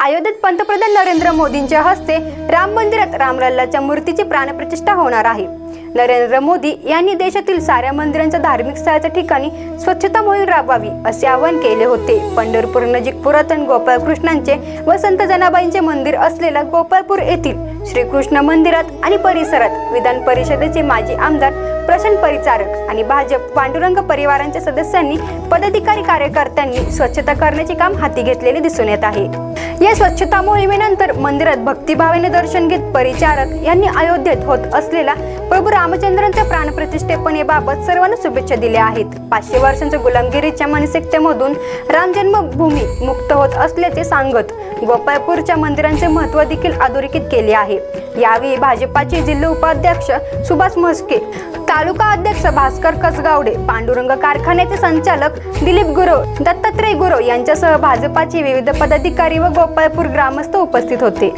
अयोध्येत पंतप्रधान नरेंद्र मोदींच्या हस्ते राम मंदिरात रामलल्लाच्या मूर्तीची प्राणप्रतिष्ठा होणार आहे. नरेंद्र मोदी यांनी देशातील साऱ्या मंदिरांच्या धार्मिक स्थळाच्या ठिकाणी स्वच्छता मोहीम राबवावी असे आवाहन केले होते. पंढरपूर नजीक पुरातन गोपाळकृष्णांचे व संत जनाबाईंचे मंदिर असलेल्या गोपाळपूर येथील श्रीकृष्ण मंदिरात आणि परिसरात विधान परिषदेचे माजी आमदार प्रशांत परिचारक आणि भाजप पांडुरंग परिवारांच्या सदस्यांनी पदाधिकारी कार्यकर्त्यांनी स्वच्छता करण्याचे काम हाती घेतलेले दिसून येत आहे. या स्वच्छता मोहिमेनंतर मंदिरात भक्तिभावाने दर्शन घेत परिचारक यांनी अयोध्येत होत असलेला प्रभू रामचंद्रांच्या प्राणप्रतिष्ठेपणेबाबत सर्वांना शुभेच्छा दिल्या आहेत. पाचशे वर्षांच्या गुलामगिरीच्या मानसिकतेमधून राम जन्मभूमी मुक्त होत असल्याचे सांगत गोपाळपूरच्या मंदिरांचे महत्त्व देखील अधोरेखित केले आहे. यावेळी भाजपाचे जिल्हा उपाध्यक्ष सुभाष म्हस्के तालुका अध्यक्ष भास्कर कसगावडे पांडुरंग कारखान्याचे संचालक दिलीप गुरव दत्तात्रय गुरव यांच्यासह भाजपाचे विविध पदाधिकारी व गोपाळपूर ग्रामस्थ उपस्थित होते.